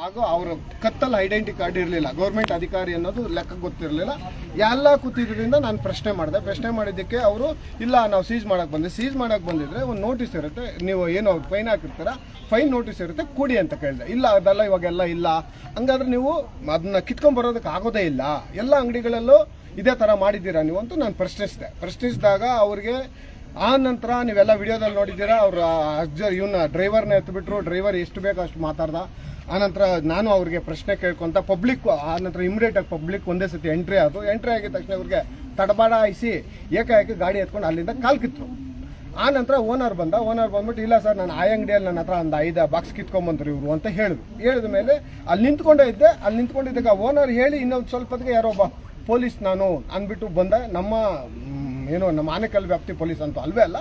ಹಾಗೂ ಅವರ ಕತ್ತಲ್ಲಿ ಐಡೆಂಟಿ ಕಾರ್ಡ್ ಇರಲಿಲ್ಲ. ಗೌರ್ಮೆಂಟ್ ಅಧಿಕಾರಿ ಅನ್ನೋದು ಲೆಕ್ಕ ಗೊತ್ತಿರಲಿಲ್ಲ. ಎಲ್ಲ ಕೂತಿದ್ರಿಂದ ನಾನು ಪ್ರಶ್ನೆ ಮಾಡಿದೆ. ಪ್ರಶ್ನೆ ಮಾಡಿದ್ದಕ್ಕೆ ಅವರು, ಇಲ್ಲ, ನಾವು ಸೀಸ್ ಮಾಡೋಕೆ ಬಂದೆ ಸೀಸ್ ಮಾಡಕ್ಕೆ ಬಂದಿದ್ರೆ ಒಂದು ನೋಟಿಸ್ ಇರುತ್ತೆ. ನೀವು ಏನು ಫೈನ್ ಹಾಕಿರ್ತೀರ. ಫೈನ್ ನೋಟಿಸ್ ಇರುತ್ತೆ. ಕೊಡಿ ಅಂತ ಕೇಳಿದೆ. ಇಲ್ಲ, ಅದೆಲ್ಲ ಇವಾಗೆಲ್ಲ ಇಲ್ಲ. ಹಂಗಾದ್ರೆ ನೀವು ಅದನ್ನ ಕಿತ್ಕೊಂಡ್ ಬರೋದಕ್ಕೆ ಆಗೋದೇ ಇಲ್ಲ. ಎಲ್ಲ ಅಂಗಡಿಗಳಲ್ಲೂ ಇದೇ ಥರ ಮಾಡಿದ್ದೀರಾ ನೀವು ಅಂತ ನಾನು ಪ್ರಶ್ನಿಸಿದೆ. ಪ್ರಶ್ನಿಸಿದಾಗ ಅವ್ರಿಗೆ, ಆ ನಂತರ ನೀವೆಲ್ಲ ವಿಡಿಯೋದಲ್ಲಿ ನೋಡಿದ್ದೀರಾ? ಅವ್ರ ಅಜ್ಜ ಇವನ್ನ ಡ್ರೈವರ್ನ ಎತ್ಬಿಟ್ರು. ಡ್ರೈವರ್ ಎಷ್ಟು ಬೇಕೋ ಅಷ್ಟು ಮಾತಾಡ್ದ. ಆನಂತರ ನಾನು ಅವ್ರಿಗೆ ಪ್ರಶ್ನೆ ಕೇಳ್ಕೊಂತ ಪಬ್ಲಿಕ್ ಆ ನಂತರ ಇಮಿಡಿಯೇಟ್ ಆಗಿ ಪಬ್ಲಿಕ್ ಒಂದೇ ಸತಿ ಎಂಟ್ರಿ ಆಯ್ತು. ಎಂಟ್ರಿ ಆಗಿದ ತಕ್ಷಣ ಅವ್ರಿಗೆ ತಡಬಾಡಾಯಿಸಿ ಏಕಾಏಕಿ ಗಾಡಿ ಎತ್ಕೊಂಡು ಅಲ್ಲಿಂದ ಕಾಲ್ ಕಿತ್ತು. ಆ ನಂತರ ಓನರ್ ಬಂದ. ಓನರ್ ಬಂದ್ಬಿಟ್ಟು, ಇಲ್ಲ ಸರ್ ನಾನು ಆ ಅಂಗಡಿಯಲ್ಲಿ ನನ್ನ ಹತ್ರ ಒಂದು ಐದು ಬಾಕ್ಸ್ ಕಿತ್ಕೊಂಬಂದ್ರು ಇವರು ಅಂತ ಹೇಳಿದ್ರು. ಹೇಳಿದ ಮೇಲೆ ಅಲ್ಲಿ ನಿಂತ್ಕೊಂಡೇ ಇದ್ದೆ. ಅಲ್ಲಿ ನಿಂತ್ಕೊಂಡಿದ್ದಾಗ ಓನರ್ ಹೇಳಿ ಇನ್ನೊಂದು ಸ್ವಲ್ಪ ಯಾರೋ ಒಬ್ಬ ಪೊಲೀಸ್ ನಾನು ಅಂದ್ಬಿಟ್ಟು ಬಂದ. ನಮ್ಮ ಏನು ನಮ್ಮ ಆನೆಕಲ್ ವ್ಯಾಪ್ತಿ ಪೊಲೀಸ್ ಅಂತ ಅಲ್ವೇ ಅಲ್ಲ.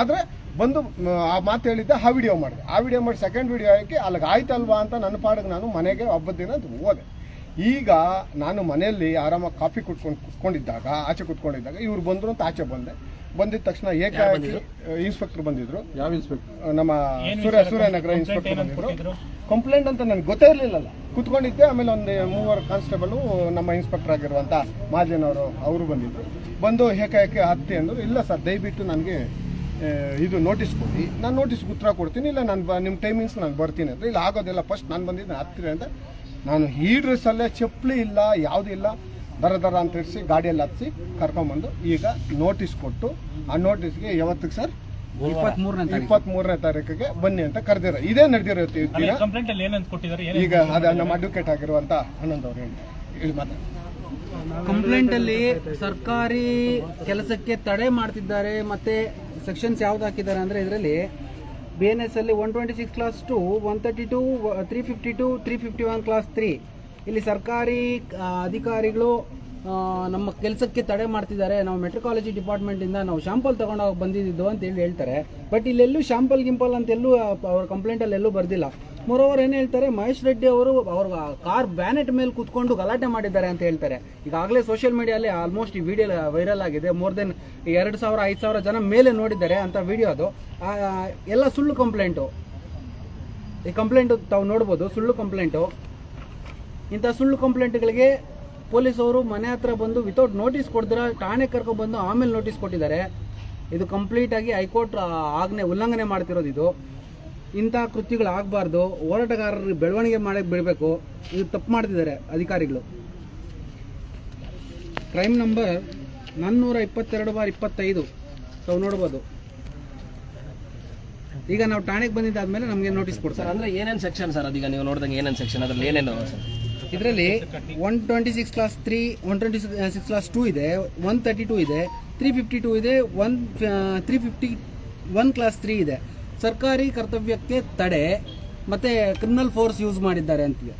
ಆದರೆ ಬಂದು ಆ ಮಾತು ಹೇಳಿದ್ದೆ ಆ ವಿಡಿಯೋ ಮಾಡಿದೆ. ಆ ವಿಡಿಯೋ ಮಾಡಿ ಸೆಕೆಂಡ್ ವಿಡಿಯೋ ಹಾಕಿ ಅಲ್ಲಿಗೆ ಆಯ್ತಲ್ವಾ ಅಂತ ನನ್ನ ಪಾಡಿಗೆ ನಾನು ಮನೆಗೆ ಹಬ್ಬದ ದಿನ ಅಂತ ಹೋದೆ. ಈಗ ನಾನು ಮನೆಯಲ್ಲಿ ಆರಾಮಾಗಿ ಕಾಫಿ ಕುಟ್ಕೊಂಡು ಕುತ್ಕೊಂಡಿದ್ದಾಗ ಆಚೆ ಕುತ್ಕೊಂಡಿದ್ದಾಗ ಇವ್ರು ಬಂದ್ರು ಅಂತ ಆಚೆ ಬಂದೆ. ಬಂದಿದ ತಕ್ಷಣ ಏಕಾಏಕಿ ಇನ್ಸ್ಪೆಕ್ಟರ್ ಬಂದಿದ್ರು. ಯಾವ ಇನ್ಸ್ಪೆಕ್ಟರ್? ನಮ್ಮ ಸೂರ್ಯ ಸೂರ್ಯನಗರ ಇನ್ಸ್ಪೆಕ್ಟರ್ ಬಂದಿದ್ರು. ಕಂಪ್ಲೇಂಟ್ ಅಂತ ನನಗೆ ಗೊತ್ತೇ ಇರಲಿಲ್ಲಲ್ಲ. ಕುತ್ಕೊಂಡಿದ್ದೆ, ಆಮೇಲೆ ಒಂದು ಮೂವರು ಕಾನ್ಸ್ಟೇಬಲು ನಮ್ಮ ಇನ್ಸ್ಪೆಕ್ಟರ್ ಆಗಿರುವಂಥ ಮಾಜನ್ ಅವರು ಅವರು ಬಂದಿದ್ರು. ಬಂದು ಹೇಕೆ ಹತ್ತಿ ಅಂದರು. ಇಲ್ಲ ಸರ್, ದಯವಿಟ್ಟು ನನಗೆ ಇದು ನೋಟಿಸ್ ಕೊಡಿ. ನಾನು ನೋಟಿಸ್ ಉತ್ತರ ಕೊಡ್ತೀನಿ, ಇಲ್ಲ ನಾನು ಬ, ನಿಮ್ಮ ಟೈಮಿಂಗ್ಸ್ ನಾನು ಬರ್ತೀನಿ ಅಂದರೆ ಇಲ್ಲ, ಆಗೋದಿಲ್ಲ, ಫಸ್ಟ್ ನಾನು ಬಂದಿದ್ದು ಹತ್ತಿರ ಅಂತ. ನಾನು ಈ ಡ್ರೆಸ್ಸಲ್ಲೇ ಚಪ್ಪಲಿ ಇಲ್ಲ, ಯಾವುದೂ ಇಲ್ಲ, ದರ ದರ ಅಂತ ಇರಿಸಿ, ಗಾಡಿಯಲ್ಲಿ ಹತ್ತಿಸಿ ಕರ್ಕೊಂಬಂದು ಈಗ ನೋಟಿಸ್ ಕೊಟ್ಟು, ಆ ನೋಟಿಸ್ಗೆ ಯಾವತ್ತಿಗೆ ಸರ್? ಇಪ್ಪತ್ಮೂರನೇ ಮೂರನೇ ತಾರೀಕಿಗೆ ಬನ್ನಿ ಅಂತ ಕರೆದಿರ ಇದೇ ನಡೆದಿರುತ್ತೆ ಈಗ ಅದ ನಮ್ಮ ಅಡ್ವೊಕೇಟ್ ಆಗಿರುವಂತ ಆನಂದ್ ಅವರು ಹೇಳಿ ಹೇಳಿ ಕಂಪ್ಲೇಂಟ್ ಅಲ್ಲಿ ಸರ್ಕಾರಿ ಕೆಲಸಕ್ಕೆ ತಡೆ ಮಾಡ್ತಿದ್ದಾರೆ ಮತ್ತೆ ಸೆಕ್ಷನ್ಸ್ ಯಾವ್ದು ಹಾಕಿದ್ದಾರೆ ಅಂದ್ರೆ ಇದರಲ್ಲಿ ಬಿ ಎನ್ ಎಸ್ ಅಲ್ಲಿ one twenty six class two one thirty two three fifty two three fifty one class three ಇಲ್ಲಿ ಸರ್ಕಾರಿ ಅಧಿಕಾರಿಗಳು ನಮ್ಮ ಕೆಲಸಕ್ಕೆ ತಡೆ ಮಾಡ್ತಿದ್ದಾರೆ. ನಾವು ಮೆಟ್ರಿಕಾಲಜಿ ಡಿಪಾರ್ಟ್ಮೆಂಟಿಂದ ನಾವು ಶಾಂಪಲ್ ತಗೊಂಡೋಗಿ ಬಂದಿದ್ದು ಅಂತ ಹೇಳಿ ಹೇಳ್ತಾರೆ. ಬಟ್ ಇಲ್ಲೆಲ್ಲೂ ಶಾಂಪಲ್ ಗಿಂಪಲ್ ಅಂತ ಎಲ್ಲೂ ಅವ್ರ ಕಂಪ್ಲೇಂಟಲ್ಲಿ ಎಲ್ಲೂ ಬರ್ದಿಲ್ಲ. ಮೊರೋವರ್ ಏನು ಹೇಳ್ತಾರೆ, ಮಹೇಶ್ ರೆಡ್ಡಿ ಅವರು ಅವ್ರ ಕಾರ್ ಬ್ಯಾನೆಟ್ ಮೇಲೆ ಕೂತ್ಕೊಂಡು ಗಲಾಟೆ ಮಾಡಿದ್ದಾರೆ ಅಂತ ಹೇಳ್ತಾರೆ. ಈಗಾಗಲೇ ಸೋಷಿಯಲ್ ಮೀಡಿಯಲ್ಲಿ ಆಲ್ಮೋಸ್ಟ್ ಈ ವಿಡಿಯೋ ವೈರಲ್ ಆಗಿದೆ. ಮೋರ್ ದೆನ್ ಎರಡು ಸಾವಿರ, ಐದು ಸಾವಿರ ಜನ ಮೇಲೆ ನೋಡಿದ್ದಾರೆ ಅಂತ ವಿಡಿಯೋ ಅದು. ಎಲ್ಲ ಸುಳ್ಳು ಕಂಪ್ಲೇಂಟು ಈ ಕಂಪ್ಲೇಂಟು ತಾವು ನೋಡ್ಬೋದು, ಸುಳ್ಳು ಕಂಪ್ಲೇಂಟು ಇಂಥ ಸುಳ್ಳು ಕಂಪ್ಲೇಂಟ್ಗಳಿಗೆ ಪೊಲೀಸವರು ಮನೆ ಹತ್ರ ಬಂದು ವಿತೌಟ್ ನೋಟಿಸ್ ಕೊಡ್ದಿರ, ಠಾಣೆ ಕರ್ಕೊಂಡ್ಬಂದು ಆಮೇಲೆ ನೋಟಿಸ್ ಕೊಟ್ಟಿದ್ದಾರೆ. ಇದು ಕಂಪ್ಲೀಟ್ ಆಗಿ ಹೈಕೋರ್ಟ್ ಆಗ್ನೆ ಆಜ್ಞೆ ಉಲ್ಲಂಘನೆ ಮಾಡ್ತಿರೋದು ಇದು. ಇಂಥ ಕೃತ್ಯಗಳು ಆಗಬಾರ್ದು ಹೋರಾಟಗಾರರಿಗೆ ಬೆಳವಣಿಗೆ ಮಾಡಕ್ಕೆ ಬಿಡಬೇಕು. ಇದು ತಪ್ಪು ಮಾಡ್ತಿದ್ದಾರೆ ಅಧಿಕಾರಿಗಳು. ಕ್ರೈಮ್ ನಂಬರ್ ನಾನ್ನೂರ ಇಪ್ಪತ್ತೆರಡು ಬಾರ್ ಇಪ್ಪತ್ತೈದು. ತಾವು ನೋಡ್ಬೋದು. ಈಗ ನಾವು ಠಾಣೆಗೆ ಬಂದಿದ್ದಾದ್ಮೇಲೆ ನಮಗೆ ನೋಟಿಸ್ ಕೊಡ್ತಾರೆ. ಅಂದರೆ ಏನೇನು ಸೆಕ್ಷನ್ ಸರ್? ಅದೀಗ ನೀವು ನೋಡಿದಂಗೆ ಏನೇನು ಸೆಕ್ಷನ್ ಅದರಲ್ಲಿ ಏನೇನು ಇದರಲ್ಲಿ one twenty six class three one twenty six class two ಇದೆ ಒನ್ ತರ್ಟಿ ಟೂ ಇದೆ ತ್ರೀ ಫಿಫ್ಟಿ ಟೂ ಇದೆ one three fifty one class three ಇದೆ. ಸರ್ಕಾರಿ ಕರ್ತವ್ಯಕ್ಕೆ ತಡೆ ಮತ್ತೆ ಕ್ರಿಮಿನಲ್ ಫೋರ್ಸ್ ಯೂಸ್ ಮಾಡಿದ್ದಾರೆ ಅಂತಿದೆ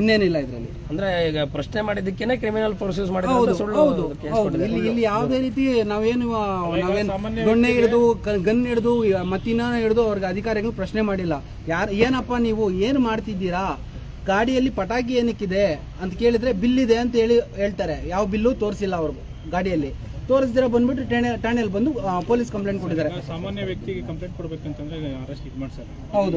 ಇನ್ನೇನಿಲ್ಲ ಇದರಲ್ಲಿ. ಅಂದ್ರೆ ಈಗ ಪ್ರಶ್ನೆ ಮಾಡಿದ್ದಕ್ಕೆ ಕ್ರಿಮಿನಲ್ ಫೋರ್ಸ್ ಯೂಸ್ ಮಾಡಿದ್ರು. ಇಲ್ಲಿ ಇಲ್ಲಿ ಯಾವುದೇ ರೀತಿ ನಾವೇನು ನಾವೇನು ದೊಣ್ಣೆ ಹಿಡಿದು ಗನ್ ಹಿಡಿದು ಮತ್ತಿನ ಹಿಡಿದು ಅವ್ರಿಗೆ ಅಧಿಕಾರಿಗಳು ಪ್ರಶ್ನೆ ಮಾಡಿಲ್ಲ. ಯಾರು ಏನಪ್ಪ ನೀವು ಏನು ಮಾಡ್ತಿದ್ದೀರಾ? ಗಾಡಿಯಲ್ಲಿ ಪಟಾಕಿ ಏನಕ್ಕಿದೆ ಅಂತ ಕೇಳಿದ್ರೆ ಬಿಲ್ ಇದೆ ಅಂತ ಹೇಳಿ ಹೇಳ್ತಾರೆ. ಯಾವ ಬಿಲ್ಲು ತೋರಿಸಿಲ್ಲ ಅವ್ರಿಗೆ ಗಾಡಿಯಲ್ಲಿ. ತೋರಿಸಿದ್ರೆ ಬಂದ್ಬಿಟ್ಟು ಠಾಣೆ ಠಾಣೆಯಲ್ಲಿ ಬಂದು ಆ, ಪೊಲೀಸ್ ಕಂಪ್ಲೇಂಟ್ ಕೊಟ್ಟಿದ್ದಾರೆ. ಸಾಮಾನ್ಯ ವ್ಯಕ್ತಿಗೆ ಕಂಪ್ಲೇಂಟ್ ಕೊಡ್ಬೇಕಂತಂದ್ರೆ ಅರೆಸ್ಟ್ ಇದು ಮಾಡ್ತಾರೆ ಹೌದು.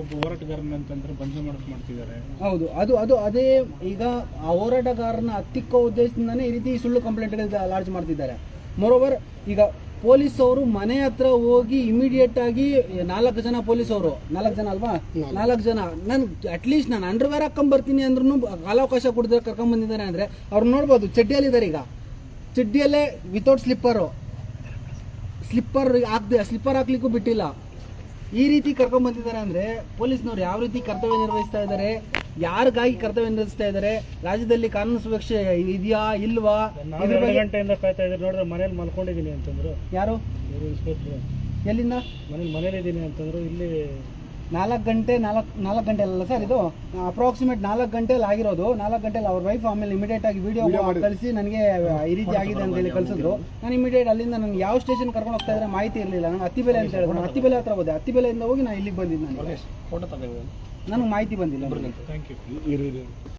ಒಬ್ಬ ಹೋರಾಟಗಾರನ ಅಂತಂದ್ರೆ ಬಂಧನ ಮಾಡಕ್ ಮಾಡ್ತಿದ್ದಾರೆ. ಹೌದು. ಅದು ಅದು ಅದೇ ಈಗ ಆ ಹೋರಾಟಗಾರನ ಹತ್ತಿಕ್ಕೋ ಉದ್ದೇಶದಿಂದಾನೇ ಈ ರೀತಿ ಸುಳ್ಳು ಕಂಪ್ಲೇಂಟ್ ಲಾಡ್ಜ್ ಮಾಡ್ತಿದ್ದಾರೆ. ಮೊರೋವರ್ ಈಗ ಪೊಲೀಸ್ ಅವರು ಮನೆ ಹತ್ರ ಹೋಗಿ ಇಮಿಡಿಯೇಟ್ ಆಗಿ ನಾಲ್ಕು ಜನ ಪೊಲೀಸ್ ಅವರು ನಾಲ್ಕು ಜನ ಅಲ್ವಾ? ನಾಲ್ಕು. ಜನ. ನಾನು ಅಟ್ಲೀಸ್ಟ್ ನಾನು ಅಂಡರ್ವೇರ್ ಹಾಕೊಂಡ್ ಬರ್ತೀನಿ ಅಂದ್ರೂ ಕಾಲಾವಕಾಶ ಕೊಡದೆ ಕರ್ಕೊಂಡ್ ಬಂದಿದ್ದಾರೆ ಅಂದ್ರೆ ಅವ್ರು ನೋಡ್ಬೋದು. ಚಡ್ಡಿಯಲ್ಲಿದ್ದಾರೆ ಈಗ. ಚಡ್ಡಿಯಲ್ಲೇ ವಿತೌಟ್ ಸ್ಲಿಪ್ಪರು ಸ್ಲಿಪ್ಪರ್ ಹಾಕ್ದೆ ಸ್ಲಿಪ್ಪರ್ ಹಾಕ್ಲಿಕ್ಕೂ ಬಿಟ್ಟಿಲ್ಲ. ಈ ರೀತಿ ಕರ್ಕೊಂಡ್ ಬಂದಿದ್ದಾರೆ ಅಂದ್ರೆ ಪೊಲೀಸ್ನವ್ರು ಯಾವ ರೀತಿ ಕರ್ತವ್ಯ ನಿರ್ವಹಿಸ್ತಾ ಇದ್ದಾರೆ? ಯಾರಿಗಾಗಿ ಕರ್ತವ್ಯ ನಿರ್ವಹಿಸ್ತಾ ಇದ್ದಾರೆ? ರಾಜ್ಯದಲ್ಲಿ ಕಾನೂನು ಸುರಕ್ಷೆ ಇದೆಯಾ ಇಲ್ವಾ? ಗಂಟೆಯಿಂದ ಕಾಯ್ತಾ ಇದ್ರೆ ನೋಡಿದ್ರೆ ಮನೇಲಿ ಮಲ್ಕೊಂಡಿದ್ದೀನಿ ಅಂತಂದ್ರು. ಯಾರು? ಇನ್ಸ್ಪೆಕ್ಟರ್ ಎಲ್ಲಿಂದ? ಮನೇಲಿ ಮನೇಲಿ ಇದ್ದೀನಿ ಅಂತಂದ್ರು. ಇಲ್ಲಿ ನಾಲ್ಕು ಗಂಟೆ ನಾಲ್ಕು ನಾಲ್ಕು ಗಂಟೆ ಅಲ್ಲ ಸರ್ ಇದು ಅಪ್ರಾಕ್ಸಿಮೇಟ್ ನಾಲ್ಕು ಗಂಟೆಲಿ ಆಗಿರೋದು. ನಾಲ್ಕು ಗಂಟೆಲಿ ಅವ್ರ ವೈಫ್ ಆಮೇಲೆ ಇಮಿಡಿಯೇಟ್ ಆಗಿ ವಿಡಿಯೋ ಕಳಿಸಿ ನನಗೆ ಈ ರೀತಿ ಆಗಿದೆ ಅಂತ ಹೇಳಿ ಕಳಿಸಿದ್ರು. ನಾನು ಇಮಿಡಿಯೇಟ್ ಅಲ್ಲಿಂದ ನನಗೆ ಯಾವ ಸ್ಟೇಷನ್ ಕರ್ಕೊಂಡು ಹೋಗ್ತಾ ಇದ್ರೆ ಮಾಹಿತಿ ಇರಲಿಲ್ಲ. ನಾನು ಹತ್ತಿಬೆಲೆ ಅಂತ ಹೇಳಿದ್ರು ನಾನು ಹತ್ತಿಬೆಲೆ ಹತ್ರ ಹೋದೆ. ಹತ್ತಿಬೆಲೆಯಿಂದ ಹೋಗಿ ನಾನು ಇಲ್ಲಿಗೆ ಬಂದಿದ್ದು ನನಗೆ ನನಗೆ ಮಾಹಿತಿ ಬಂದಿಲ್ಲ. Thank you